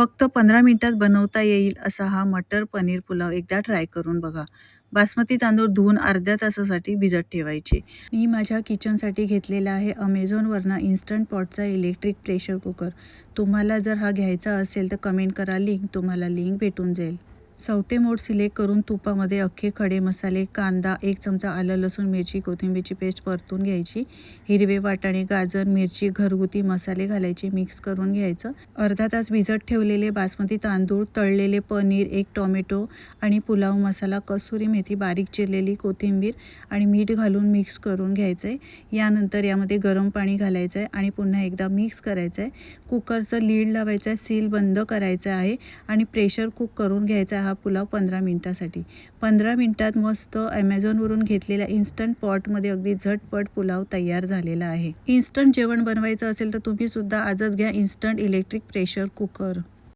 फक्त पंधरा मिनिटात बनवता येईल असा हा मटर पनीर पुलाव एकदा ट्राय करून बघा. बासमती तांदूळ धुवून अर्ध्या तासासाठी भिजत ठेवायचे. मी माझ्या किचनसाठी घेतलेला आहे अमेझॉनवरनं इन्स्टंट पॉटचा इलेक्ट्रिक प्रेशर कुकर तुम्हाला जर हा घ्यायचा असेल तर कमेंट करा लिंक तुम्हाला लिंक भेटून जाईल. सवते मोड सिलेक्ट करून तुपामध्ये अख्खे खडे मसाले कांदा एक चमचा आलं लसूण मिरची कोथिंबीरची पेस्ट परतून घ्यायची. हिरवे वाटाणे गाजर मिरची घरगुती मसाले घालायचे मिक्स करून घ्यायचं. अर्धा तास भिजत ठेवलेले बासमती तांदूळ तळलेले पनीर एक टोमॅटो आणि पुलाव मसाला कसुरी मेथी बारीक चिरलेली कोथिंबीर आणि मीठ घालून मिक्स करून घ्यायचं आहे यानंतर यामध्ये गरम पाणी घालायचं आहे आणि पुन्हा एकदा मिक्स करायचं आहे कुकरचं लीड लावायचं आहे सील बंद करायचं आहे आणि प्रेशर कुक करून घ्यायचा आहे. हा पुलाव पंधरा मिनटासाठी. पंधरा मिनटात मस्त ॲमेझॉनवरून घेतलेल्या इन्स्टंट पॉटमध्ये अगदी झटपट पुलाव तयार झालेला आहे. इन्स्टंट जेवण बनवायचं असेल तर तुम्ही सुद्धा आजच घ्या इन्स्टंट इलेक्ट्रिक प्रेशर कुकर